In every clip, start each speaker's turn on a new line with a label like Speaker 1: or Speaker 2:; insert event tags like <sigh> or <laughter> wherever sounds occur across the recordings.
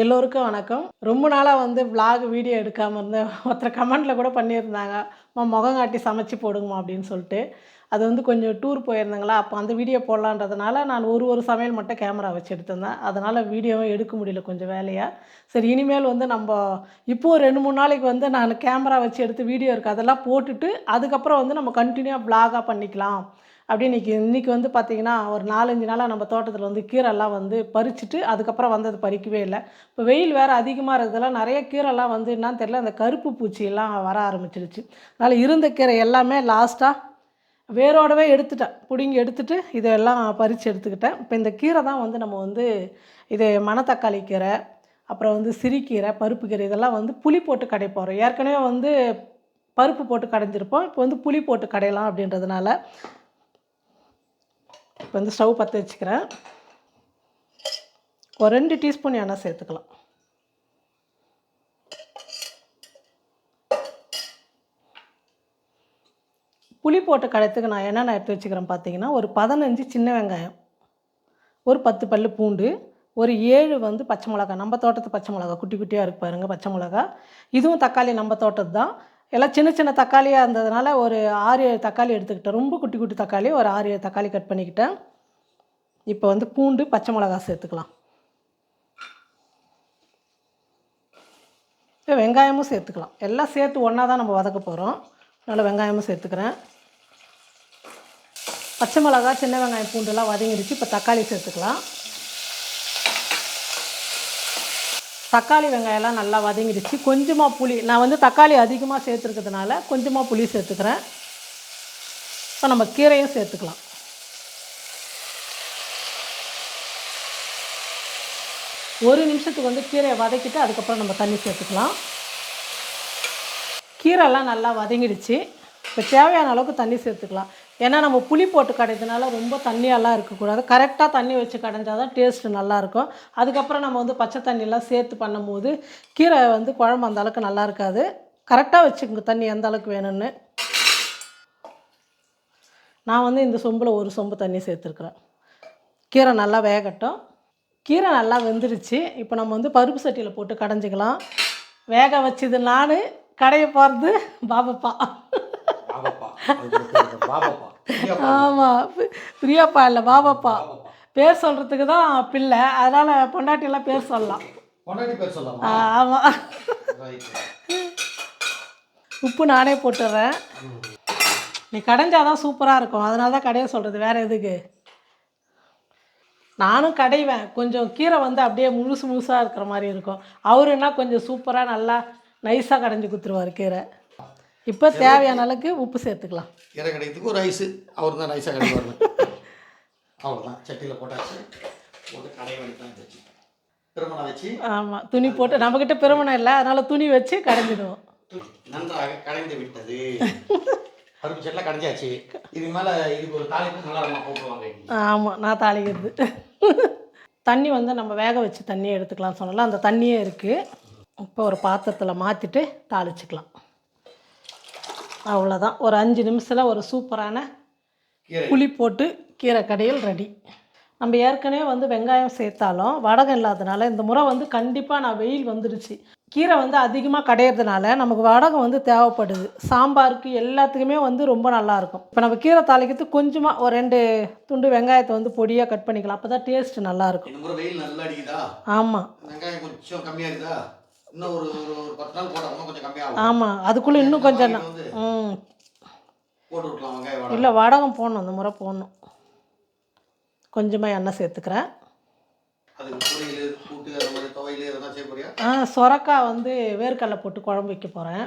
Speaker 1: எல்லோருக்கும் வணக்கம். ரொம்ப நாளாக வந்து vlog வீடியோ எடுக்காமல் இருந்தேன் ஒருத்தர் கமெண்ட்டில் கூட பண்ணியிருந்தாங்க. அம்மா முகம் காட்டி சமைச்சு போடுங்கம்மா அப்படின்னு சொல்லிட்டு. அது வந்து கொஞ்சம் டூர் போயிருந்தாங்களா? அப்போ அந்த வீடியோ போடலான்றதுனால நான் ஒரு ஒரு சமையல் மட்டும் கேமரா வச்சு எடுத்திருந்தேன். அதனால் வீடியோவும் எடுக்க முடியல கொஞ்சம் வேலையாக சரி இனிமேல் வந்து நம்ம இப்போது ரெண்டு மூணு நாளைக்கு வந்து நான் கேமரா வச்சு எடுத்து வீடியோ இருக்குது அதெல்லாம் போட்டுட்டு அதுக்கப்புறம் வந்து நம்ம கண்டினியூவாக ப்ளாகாக பண்ணிக்கலாம். அப்படி இன்றைக்கி இன்றைக்கி வந்து பார்த்திங்கன்னா ஒரு நாலஞ்சு நாளாக நம்ம தோட்டத்தில் வந்து கீரைலாம் வந்து பறிச்சுட்டு அதுக்கப்புறம் வந்து அது பறிக்கவே இல்லை. இப்போ வெயில் வேறு அதிகமாக இருக்கிறதுலாம் நிறைய கீரைலாம் வந்து என்னான்னு தெரியல அந்த கருப்பு பூச்சியெல்லாம் வர ஆரம்பிச்சிருச்சு. அதனால் இருந்த கீரை எல்லாமே லாஸ்ட்டாக வேரோடவே எடுத்துட்டேன். பிடுங்கி எடுத்துகிட்டு இதெல்லாம் பறித்து எடுத்துக்கிட்டேன். இப்போ இந்த கீரை தான் வந்து நம்ம வந்து இது மணத்தக்காளி கீரை அப்புறம் வந்து சிறுகீரை பருப்பு கீரை இதெல்லாம் வந்து புளி போட்டு கடை போகிறோம் ஏற்கனவே வந்து பருப்பு போட்டு கடைஞ்சிருப்போம். இப்போ வந்து புளி போட்டு கடையலாம் அப்படின்றதுனால இப்போ வந்து ஸ்டவ் பற்ற வச்சுக்கிறேன். ஒரு ரெண்டு டீஸ்பூன் எண்ணெய் சேர்த்துக்கலாம். புளி போட்டு கடைத்துக்கு நான் என்னென்ன எடுத்து வச்சுக்கிறேன் பார்த்தீங்கன்னா ஒரு பதினஞ்சு சின்ன வெங்காயம் ஒரு பத்து பல்லு பூண்டு ஒரு ஏழு வந்து பச்சை மிளகா நம்ம தோட்டத்து பச்சை மிளகா குட்டி குட்டியாக இருக்கு பாருங்கள் பச்சை மிளகா இதுவும் தக்காளி நம்ம தோட்டத்து தான் எல்லாம் சின்ன சின்ன தக்காளியாக இருந்ததுனால ஒரு ஆறு ஏழு தக்காளி எடுத்துக்கிட்டேன். ரொம்ப குட்டி குட்டி தக்காளி ஒரு ஆறு ஏழு தக்காளி கட் பண்ணிக்கிட்டேன். இப்போ வந்து பூண்டு பச்சை மிளகா சேர்த்துக்கலாம். இப்போ வெங்காயமும் சேர்த்துக்கலாம். எல்லாம் சேர்த்து ஒன்றா தான் நம்ம வதக்க போகிறோம் அதனால் வெங்காயமும் சேர்த்துக்கிறேன். பச்சை மிளகா சின்ன வெங்காயம் பூண்டுலாம் வதங்கிடுச்சு இப்போ தக்காளி சேர்த்துக்கலாம். தக்காளி வெங்காயம்லாம் நல்லா வதங்கிடுச்சு. கொஞ்சமாக புளி நான் வந்து தக்காளி அதிகமாக சேர்த்துருக்கிறதுனால கொஞ்சமாக புளி சேர்த்துக்கிறேன். இப்போ நம்ம கீரையும் சேர்த்துக்கலாம். ஒரு நிமிஷத்துக்கு வந்து கீரையை வதக்கிட்டு அதுக்கப்புறம் நம்ம தண்ணி சேர்த்துக்கலாம். கீரைலாம் நல்லா வதங்கிடுச்சு. இப்போ தேவையான அளவுக்கு தண்ணி சேர்த்துக்கலாம். ஏன்னா நம்ம புளி போட்டு கடைறதுனால ரொம்ப தண்ணியெல்லாம் இருக்கக்கூடாது. கரெக்டாக தண்ணி வச்சு கடைஞ்சால் தான் டேஸ்ட்டு நல்லாயிருக்கும். அதுக்கப்புறம் நம்ம வந்து பச்சை தண்ணியெல்லாம் சேர்த்து பண்ணும்போது கீரை வந்து குழம்பு அந்த அளவுக்கு நல்லா இருக்காது. கரெக்டாக வச்சுக்கோங்க தண்ணி எந்த அளவுக்கு வேணும்னு. நான் வந்து இந்த சொம்பில் ஒரு சொம்பு தண்ணி சேர்த்துருக்குறேன். கீரை நல்லா வேகட்டும். கீரை நல்லா வெந்துருச்சு. இப்போ நம்ம வந்து பருப்பு சட்டியில் போட்டு கடைஞ்சிக்கலாம். வேக வச்சது நான் கடைய போகிறது பாபப்பா.
Speaker 2: பாபப்பா.
Speaker 1: ஆமாம் பிரியாப்பா இல்லை பாபாப்பா. பேர் சொல்கிறதுக்கு தான் பிள்ளை. அதனால் பொண்டாட்டியெல்லாம் பேர் சொல்லலாம். ஆமாம். உப்பு நானே போட்டுடுறேன். நீ கடைஞ்சாதான் தான் சூப்பராக இருக்கும். அதனால தான் கடைய சொல்கிறது வேறு எதுக்கு? நானும் கடைவேன். கொஞ்சம் கீரை வந்து அப்படியே முழுசு முழுசாக இருக்கிற மாதிரி இருக்கும். அவருன்னா கொஞ்சம் சூப்பராக நல்லா நைஸாக கடைஞ்சி கொடுத்துருவார் கீரை. இப்போ தேவையான அளவுக்கு உப்பு சேர்த்துக்கலாம்.
Speaker 2: கீரை கிடைக்கிறதுக்கு ஒரு ஐஸு அவர் தான் நைஸாக கிடைப்பாரு அவ்வளோதான் சட்டியில் போட்டாச்சு. போட்டு கடைய வேண்டியதான் வச்சு வச்சு
Speaker 1: ஆமாம் துணி போட்டு நம்மக்கிட்ட பெருமணம் இல்லை அதனால் துணி வச்சு கடைஞ்சிடுவோம்.
Speaker 2: நன்றாக கடைந்து விட்டது. பருப்பு கடைஞ்சாச்சு. இதுக்கு மேலே இதுக்கு ஒரு தாளிப்பு நல்லா நம்ம போட்டுருவாங்க
Speaker 1: ஆமாம் நான் தாளிக்கிறது. தண்ணி வந்து நம்ம வேக வச்சு தண்ணியை எடுத்துக்கலாம் சொன்னல அந்த தண்ணியே இருக்குது இப்போ ஒரு பாத்திரத்தில் மாற்றிட்டு தாளிச்சுக்கலாம். அவ்வளோதான் ஒரு அஞ்சு நிமிஷத்தில் ஒரு சூப்பரான புளி போட்டு கீரை கடையில் ரெடி. நம்ம ஏற்கனவே வந்து வெங்காயம் சேர்த்தாலும் வடகம் இல்லாதனால இந்த முறை வந்து கண்டிப்பாக நான் வெயில் வந்துடுச்சு கீரை வந்து அதிகமாக கடையிறதுனால நமக்கு வடகம் வந்து தேவைப்படுது. சாம்பாருக்கு எல்லாத்துக்குமே வந்து ரொம்ப நல்லாயிருக்கும் இப்போ நம்ம கீரை தாளிக்கிறதுக்கு கொஞ்சமாக ஒரு ரெண்டு துண்டு வெங்காயத்தை வந்து பொடியாக கட் பண்ணிக்கலாம். அப்போ தான் டேஸ்ட்டு நல்லாயிருக்கும் ஆமாம்
Speaker 2: இன்னும் ஒரு ஒரு பத்து நாள் கொஞ்சம் கம்மியாகும்
Speaker 1: ஆமாம் அதுக்குள்ளே இன்னும் கொஞ்சம் ம்.
Speaker 2: போட்டு விட்லாம் வெங்காயம் வடை.
Speaker 1: இல்லை வடகம் போடணும் இந்த முறை போடணும். கொஞ்சமாக எண்ணெய் சேர்த்துக்கிறேன். ஆ சொரக்காய் வந்து வேர்க்கடலை போட்டு குழம்பு வைக்க போகிறேன்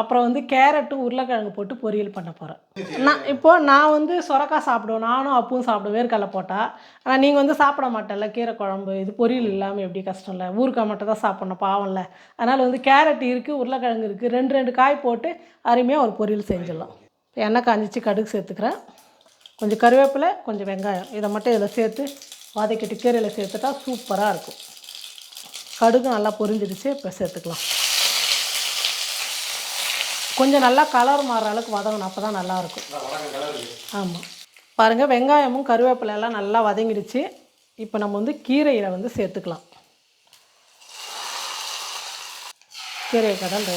Speaker 1: அப்புறம் வந்து கேரட்டும் உருளைக்கிழங்கு போட்டு பொரியல் பண்ண போகிறேன் நான் இப்போது நான் வந்து சொரக்காய் சாப்பிடுவேன். நானும் அப்பவும் சாப்பிடுவேன். வேர்க்கடலை போட்டால் ஆனால் நீங்கள் வந்து சாப்பிட மாட்டேன்ல. கீரை குழம்பு இது பொரியல் இல்லாமல் எப்படி கஷ்டம் இல்லை ஊறுகாய் மட்டும் தான் சாப்பிட்ணும் பாவம்ல. அதனால் வந்து கேரட் இருக்குது உருளைக்கிழங்கு இருக்குது ரெண்டு ரெண்டு காய் போட்டு அருமையாக ஒரு பொரியல் செஞ்சிடலாம். எண்ணெய் காஞ்சிச்சு கடுகு சேர்த்துக்கிறேன். கொஞ்சம் கருவேப்பிலை கொஞ்சம் வெங்காயம். இதை மட்டும் இதில் சேர்த்து வதக்கிட்டு கீரையில் சேர்த்துட்டா சூப்பராக இருக்கும். கடுகு நல்லா பொரிஞ்சிடுச்சு இப்போ சேர்த்துக்கலாம். கொஞ்சம் நல்லா கலர் மாறுற அளவுக்கு வதங்கணும். அப்போ தான் நல்லாயிருக்கும் ஆமாம் பாருங்கள் வெங்காயமும் கருவேப்பிலையெல்லாம் நல்லா வதங்கிடுச்சு. இப்போ நம்ம வந்து கீரையில் வந்து சேர்த்துக்கலாம். கீரை கடல்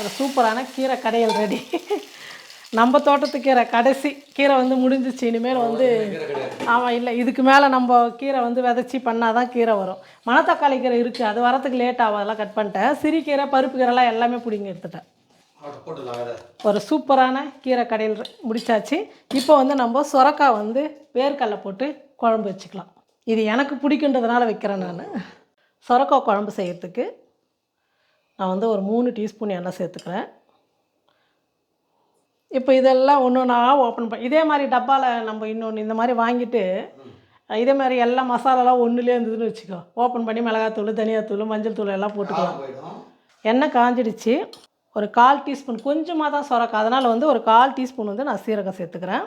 Speaker 1: ஒரு சூப்பரான கீரை கடையில் ரெடி. <laughs> நம்ம தோட்டத்து கீரை கடைசி கீரை வந்து முடிஞ்சிச்சு இனிமேல் வந்து ஆமாம் இல்லை இதுக்கு மேலே நம்ம கீரை வந்து விதைச்சி பண்ணால் தான் கீரை வரும். மணத்தக்காளி கீரை இருக்குது அது வரத்துக்கு லேட் ஆகும் அதெல்லாம் கட் பண்ணிட்டேன். சிறுகீரை பருப்பு கீரைலாம் எல்லாமே பிடிங்கி எடுத்துட்டேன். ஒரு சூப்பரான கீரை கடையில் முடிச்சாச்சு. இப்போ வந்து நம்ம சுரக்காய் வந்து வேர்க்கடலை போட்டு குழம்பு வச்சுக்கலாம். இது எனக்கு பிடிக்குன்றதுனால வைக்கிறேன் நான். சுரக்காய் குழம்பு செய்கிறதுக்கு நான் வந்து ஒரு மூணு டீஸ்பூன் எண்ணெய் சேர்த்துக்கிறேன். இப்போ இதெல்லாம் ஒன்று ஒன்றா ஓப்பன் பண்ணி இதே மாதிரி டப்பாவில் நம்ம இன்னொன்று இந்த மாதிரி வாங்கிட்டு இதே மாதிரி எல்லா மசாலாலாம் ஒன்றுலேயே இருந்ததுன்னு வச்சுக்கோ. ஓப்பன் பண்ணி மிளகாத்தூள் தனியாத்தூள் மஞ்சள் தூள் எல்லாம் போட்டுக்கலாம். எண்ணெய் காஞ்சிடுச்சு. ஒரு கால் டீஸ்பூன் கொஞ்சமாக தான் சுரக்காய். அதனால் வந்து ஒரு கால் டீஸ்பூன் வந்து நான் சீரகம் சேர்த்துக்கிறேன்.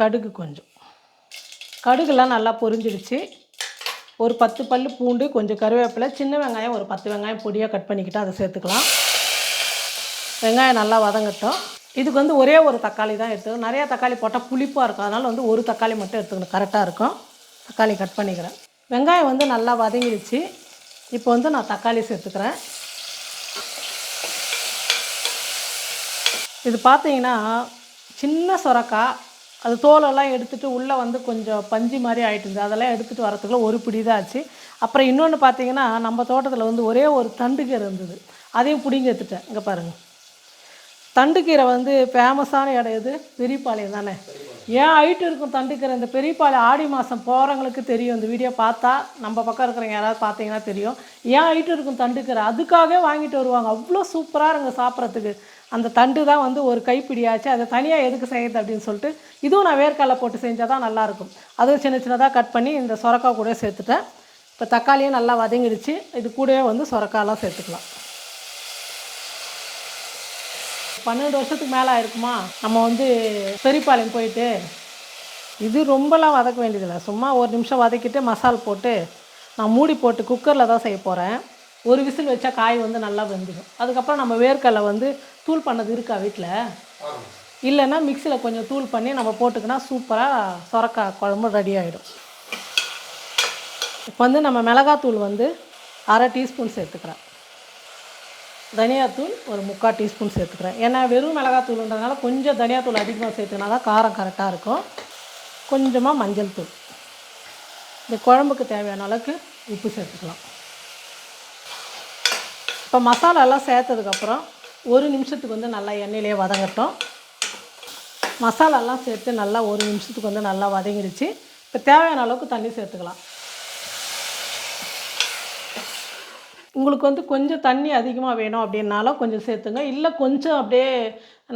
Speaker 1: கடுகு கொஞ்சம். கடுகுலாம் நல்லா பொரிஞ்சிடுச்சு. ஒரு பத்து பல்லு பூண்டு கொஞ்சம் கருவேப்பிலை சின்ன வெங்காயம் ஒரு பத்து வெங்காயம் பொடியாக கட் பண்ணிக்கிட்டு அதை சேர்த்துக்கலாம். வெங்காயம் நல்லா வதங்கட்டும். இதுக்கு வந்து ஒரே ஒரு தக்காளி தான் எடுத்துக்கணும். நிறையா தக்காளி போட்டால் புளிப்பாக இருக்கும். அதனால் வந்து ஒரு தக்காளி மட்டும் எடுத்துக்கணும். கரெக்டாக இருக்கும். தக்காளி கட் பண்ணிக்கிறேன். வெங்காயம் வந்து நல்லா வதங்கிடுச்சு. இப்போ வந்து நான் தக்காளி சேர்த்துக்கிறேன். இது பார்த்தீங்கன்னா சின்ன சொரக்காய். அது தோலெல்லாம் எடுத்துகிட்டு உள்ளே வந்து கொஞ்சம் பஞ்சு மாதிரி ஆகிட்டு இருந்தது. அதெல்லாம் எடுத்துகிட்டு வரத்துக்குள்ள ஒரு பிடி தான் ஆச்சு. அப்புறம் இன்னொன்று பார்த்தீங்கன்னா நம்ம தோட்டத்தில் வந்து ஒரே ஒரு தண்டுக்கீரை இருந்தது. அதையும் பிடிங்கி எடுத்துட்டேன். இங்கே பாருங்கள் தண்டுக்கீரை வந்து ஃபேமஸான இடம் எது? பெரியபாளையம் தானே. ஏன் ஹைட்டு இருக்கும் தண்டுக்கீரை? இந்த பெரியபாளையம் ஆடி மாதம் போகிறவங்களுக்கு தெரியும். இந்த வீடியோ பார்த்தா நம்ம பக்கம் இருக்கிறவங்க யாராவது பார்த்தீங்கன்னா தெரியும். ஏன் ஹைட்டு இருக்கும் தண்டுக்கீரை? அதுக்காகவே வாங்கிட்டு வருவாங்க. அவ்வளோ சூப்பராக இருங்க சாப்பிட்றதுக்கு. அந்த தண்டு தான் வந்து ஒரு கைப்பிடியாச்சு. அதை தனியாக எதுக்கு செய்யுது அப்படின்னு சொல்லிட்டு இதுவும் நான் வேர்க்கடலை போட்டு செஞ்சால் தான் நல்லாயிருக்கும் அதுவும் சின்ன சின்னதாக கட் பண்ணி இந்த சொரக்காய் கூட சேர்த்துட்டேன். இப்போ தக்காளியும் நல்லா வதங்கிடுச்சு. இது கூடவே வந்து சொரக்காயெல்லாம் சேர்த்துக்கலாம். பன்னெண்டு வருஷத்துக்கு மேலே ஆயிருக்குமா? நம்ம வந்து பெரியபாளையம் போயிட்டு இது ரொம்பலாம் வதக்க வேண்டியதில்லை. சும்மா ஒரு நிமிஷம் வதக்கிட்டு மசால் போட்டு நான் மூடி போட்டு குக்கரில் தான் செய்ய போகிறேன் ஒரு விசில் வச்சா காய் வந்து நல்லா வெந்துடும். அதுக்கப்புறம் நம்ம வேர்க்கடலை வந்து தூள் பண்ணது இருக்கா வீட்டில் இல்லைன்னா மிக்சியில் கொஞ்சம் தூள் பண்ணி நம்ம போட்டுக்கினா சூப்பராக சுரக்காய் குழம்பு ரெடி ஆகிடும் இப்போ வந்து நம்ம மிளகாத்தூள் வந்து அரை டீஸ்பூன் சேர்த்துக்கிறேன். தனியாத்தூள் ஒரு முக்கால் டீஸ்பூன் சேர்த்துக்கிறேன். ஏன்னா வெறும் மிளகாத்தூளுன்றதுனால கொஞ்சம் தனியாத்தூள் அதிகமாக சேர்த்துனா தான் காரம் கரெக்டாக இருக்கும். கொஞ்சமாக மஞ்சள் தூள். இந்த குழம்புக்கு தேவையான அளவுக்கு உப்பு சேர்த்துக்கலாம். இப்போ மசாலாலாம் சேர்த்ததுக்கப்புறம் ஒரு நிமிஷத்துக்கு வந்து நல்லா எண்ணெயிலே வதங்கட்டும். மசாலாலாம் சேர்த்து நல்லா ஒரு நிமிஷத்துக்கு வந்து நல்லா வதங்கிடுச்சு இப்போ தேவையான அளவுக்கு தண்ணி சேர்த்துக்கலாம். உங்களுக்கு வந்து கொஞ்சம் தண்ணி அதிகமாக வேணும் அப்படின்னாலும் கொஞ்சம் சேர்த்துங்க. இல்லை கொஞ்சம் அப்படியே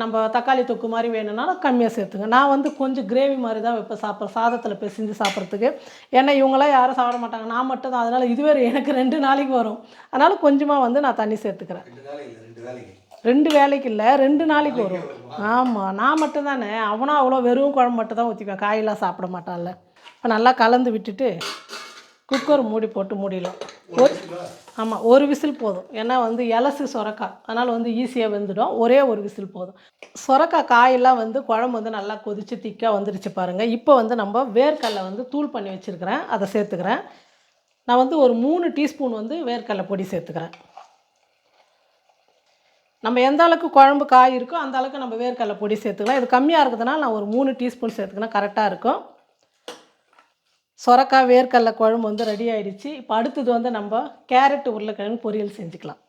Speaker 1: நம்ம தக்காளி தொக்கு மாதிரி வேணும்னாலும் கம்மியாக சேர்த்துங்க. நான் வந்து கொஞ்சம் கிரேவி மாதிரி தான் வைப்பேன். சாப்பிட்ற சாதத்தில் பிசைஞ்சு சாப்பிட்றதுக்கு. ஏன்னா இவங்களாம் யாரும் சாப்பிட மாட்டாங்க. நான் மட்டும் தான். அதனால் இதுவே எனக்கு ரெண்டு நாளைக்கு வரும். அதனால் கொஞ்சமாக வந்து நான் தண்ணி சேர்த்துக்கிறேன்.
Speaker 2: ரெண்டு வேலைக்கு இல்லை ரெண்டு
Speaker 1: நாளைக்கு வரும். ஆமாம் நான் மட்டும் தானே. அவனும் அவ்வளோ வெறும் குழம்பு மட்டும் தான் ஊற்றிக்குவேன் காயெல்லாம் சாப்பிட மாட்டான்ல. இப்போ நல்லா கலந்து விட்டுட்டு குக்கர் மூடி போட்டு மூடிடலாம். ஒரு ஆமாம் ஒரு விசில் போதும். ஏன்னா வந்து இலசு சொரக்காய். அதனால் வந்து ஈஸியாக வெந்துடும். ஒரே ஒரு விசில் போதும். சொரக்காய் காயெல்லாம் வந்து குழம்பு வந்து நல்லா கொதித்து திக்காக வந்துருச்சு பாருங்கள் இப்போ வந்து நம்ம வேர்க்கடலை வந்து தூள் பண்ணி வச்சுருக்கிறேன். அதை சேர்த்துக்கிறேன். நான் வந்து ஒரு மூணு டீஸ்பூன் வந்து வேர்க்கடலை பொடி சேர்த்துக்கிறேன். நம்ம எந்த அளவுக்கு குழம்பு காய் இருக்கோ அந்த அளவுக்கு நம்ம வேர்க்கடலை பொடி சேர்த்துக்கலாம். இது கம்மியாக இருக்கிறதுனால நான் ஒரு மூணு டீஸ்பூன் சேர்த்துக்கினா கரெக்டாக இருக்கும். சொரக்காய் வேர்க்கடல குழம்பு வந்து ரெடி ஆயிடுச்சு. இப்போ அடுத்தது வந்து நம்ம கேரட் உருளைக்கிழங்கு பொரியல் செஞ்சுக்கலாம்.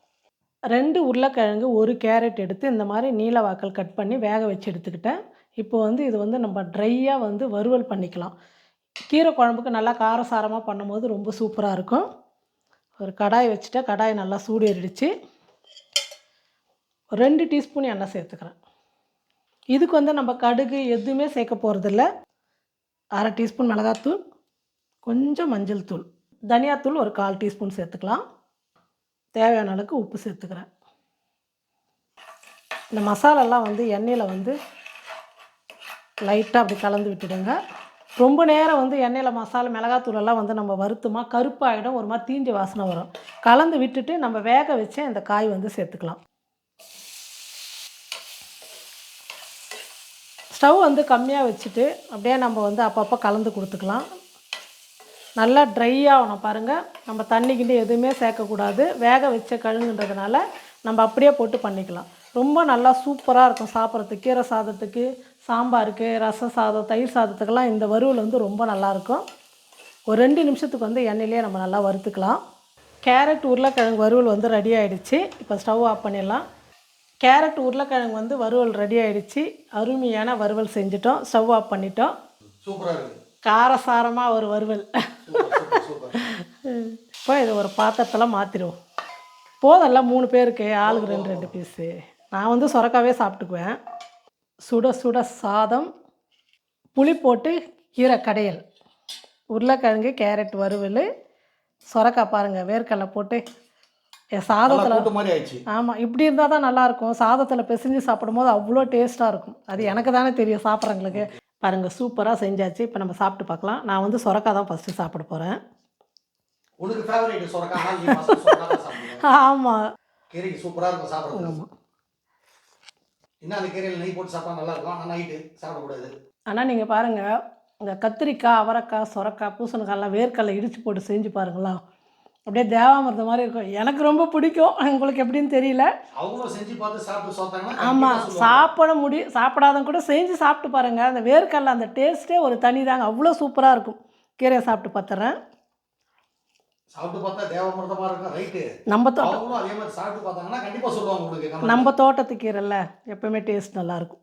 Speaker 1: ரெண்டு உருளைக்கிழங்கு ஒரு கேரட் எடுத்து இந்த மாதிரி நீல வாக்கள் கட் பண்ணி வேக வச்சு எடுத்துக்கிட்டேன். இப்போ வந்து இது வந்து நம்ம ட்ரையாக வந்து வறுவல் பண்ணிக்கலாம். கீரை குழம்புக்கு நல்லா காரசாரமாக பண்ணும்போது ரொம்ப சூப்பராக இருக்கும். ஒரு கடாய் வச்சுட்டா கடாய் நல்லா சூடு ஏறிடுச்சு ரெண்டு டீஸ்பூன் எண்ணெய் சேர்த்துக்கிறேன். இதுக்கு வந்து நம்ம கடுகு எதுவுமே சேர்க்க போகிறதில்ல அரை டீஸ்பூன் மிளகாத்தூள். கொஞ்சம் மஞ்சள் தூள். தனியாத்தூள் ஒரு கால் டீஸ்பூன் சேர்த்துக்கலாம். தேவையான அளவுக்கு உப்பு சேர்த்துக்கிறேன். இந்த மசாலாலாம் வந்து எண்ணெயில் வந்து லைட்டாக அப்படி கலந்து விட்டுடுங்க. ரொம்ப நேரம் வந்து எண்ணெயில் மசாலா மிளகாத்தூளெல்லாம் வந்து நம்ம வருத்தமாக கருப்பாயிடும். ஒரு மாதிரி தீஞ்ச வாசனை வரும். கலந்து விட்டுட்டு நம்ம வேக வச்சு இந்த காய் வந்து சேர்த்துக்கலாம். ஸ்டவ் வந்து கம்மியாக வச்சுட்டு அப்படியே நம்ம வந்து அப்பப்போ கலந்து கொடுத்துக்கலாம். நல்லா ட்ரை ஆகணும் பாருங்கள் நம்ம தண்ணி கிண்டி எதுவுமே சேர்க்கக்கூடாது. வேக வச்ச கழுங்குன்றதுனால நம்ம அப்படியே போட்டு பண்ணிக்கலாம். ரொம்ப நல்லா சூப்பராக இருக்கும் சாப்பிட்றதுக்கு. கீரை சாதத்துக்கு சாம்பாருக்கு ரச சாதம் தயிர் சாதத்துக்கெல்லாம் இந்த வறுவல் வந்து ரொம்ப நல்லாயிருக்கும் ஒரு ரெண்டு நிமிஷத்துக்கு வந்து எண்ணெயிலே நம்ம நல்லா வறுத்துக்கலாம். கேரட் உருளைக்கிழங்கு வறுவல் வந்து ரெடி ஆகிடுச்சு இப்போ ஸ்டவ் ஆஃப் பண்ணிடலாம். கேரட் உருளைக்கிழங்கு வந்து வறுவல் ரெடி ஆகிடுச்சு அருமையான வறுவல் செஞ்சுட்டோம். ஸ்டவ் ஆஃப் பண்ணிட்டோம்.
Speaker 2: சூப்பராக இருக்குது
Speaker 1: காரசாரமாக ஒரு வறுவல். இப்போ இதை ஒரு பாத்திரத்தில் மாற்றிடுவோம் போதல்ல மூணு பேருக்கு ஆளுக்கு ரெண்டு ரெண்டு பீஸு நான் வந்து சொரக்காவே சாப்பிட்டுக்குவேன். சுட சுட சாதம் புளி போட்டு கீரை கடையல். உருளைக்கிழங்கு கேரட் வறுவல். சொரக்காய் பாருங்கள் வேர்க்கடலை போட்டு என் சாதத்தில் ஆமாம் இப்படி இருந்தால் தான் நல்லாயிருக்கும் சாதத்தில் பிசைஞ்சு சாப்பிடும்போது அவ்வளோ டேஸ்ட்டாக இருக்கும். அது எனக்கு தானே தெரியும் சாப்பிட்றவங்களுக்கு. பாருங்கள் சூப்பராக செஞ்சாச்சு. இப்போ நம்ம சாப்பிட்டு பார்க்கலாம். நான் வந்து சொரக்காய் தான் ஃபஸ்ட்டு சாப்பிட போகிறேன்
Speaker 2: சொரக்கா சொரக்கா
Speaker 1: ஆமாம்
Speaker 2: கீரைக்கு சூப்பராக இருக்கும் சாப்பிட்றது இன்னும் அந்த கீரையில் நெய் போட்டு சாப்பிட்டா நல்லா இருக்கும்? ஆனால் நைட்டு சாப்பிடக்கூடாது.
Speaker 1: ஆனால் நீங்கள் பாருங்கள் இந்த கத்திரிக்காய் அவரைக்காய் சொரக்காய் பூசணிக்காய்லாம் வேர்க்கடலை இடித்து போட்டு செஞ்சு பாருங்களா அப்படியே தேவாமிர்தம் மாதிரி இருக்கும். எனக்கு ரொம்ப பிடிக்கும். உங்களுக்கு எப்படின்னு தெரியல. ஆமாம் சாப்பிட முடி சாப்பிடாதவங்க கூட செஞ்சு சாப்பிட்டு பாருங்கள் அந்த வேர்க்கடலை அந்த டேஸ்ட்டே ஒரு தனி தாங்க. அவ்வளோ சூப்பராக இருக்கும். கீரையை சாப்பிட்டு பார்த்துறேன் நம்ம தோட்டம். நம்ம தோட்டத்து கீரைல எப்பவுமே டேஸ்ட் நல்லாயிருக்கும்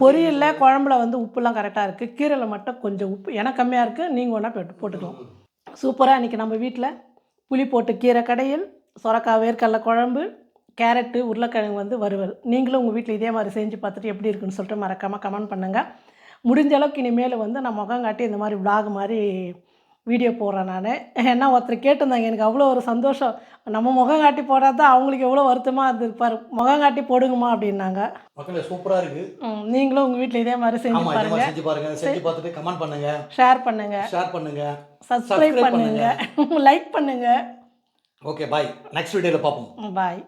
Speaker 1: பொரியலில் குழம்புல வந்து உப்புலாம் கரெக்டாக இருக்குது கீரையில் மட்டும் கொஞ்சம் உப்பு எனக்கு கம்மியாக இருக்குது நீங்கள் ஒன்றா போட்டு போட்டுக்கலாம். சூப்பராக இன்றைக்கி நம்ம வீட்டில் புளி போட்டு கீரை கடையில் சொரக்காய் வேர்க்கடலை குழம்பு கேரட்டு உருளைக்கிழங்கு வந்து வறுவல். நீங்களும் உங்கள் வீட்டில் இதே மாதிரி செஞ்சு பார்த்துட்டு எப்படி இருக்குன்னு சொல்லிட்டு மறக்காமல் கமெண்ட் பண்ணுங்கள் முடிஞ்ச அளவுக்கு இனிமேல் வந்து நான் முகம் காட்டி இந்த மாதிரி vlog மாதிரி வீடியோ போடுறேன் நான். ஏன்னா ஒருத்தர் கேட்டிருந்தாங்க எனக்கு அவ்வளோ ஒரு சந்தோஷம். நம்ம முகம் காட்டி போடாத அவங்களுக்கு எவ்வளோ வருத்தமாக இருந்திருப்பார் முகம் காட்டி போடுங்கம்மா அப்படின்னாங்க.
Speaker 2: மக்களே சூப்பராக இருக்கு.
Speaker 1: நீங்களும் உங்கள் வீட்டில் இதே மாதிரி செஞ்சு
Speaker 2: மாதிரி செஞ்சு பாருங்க. செஞ்சு பார்த்துட்டு கமெண்ட் பண்ணுங்க.
Speaker 1: ஷேர் பண்ணுங்கள்
Speaker 2: ஷேர் பண்ணுங்க.
Speaker 1: சப்ஸ்கிரைப் பண்ணுங்கள் லைக் பண்ணுங்கள்
Speaker 2: ஓகே பாய் நெக்ஸ்ட் வீடியோவில் பார்ப்போம்
Speaker 1: பாய்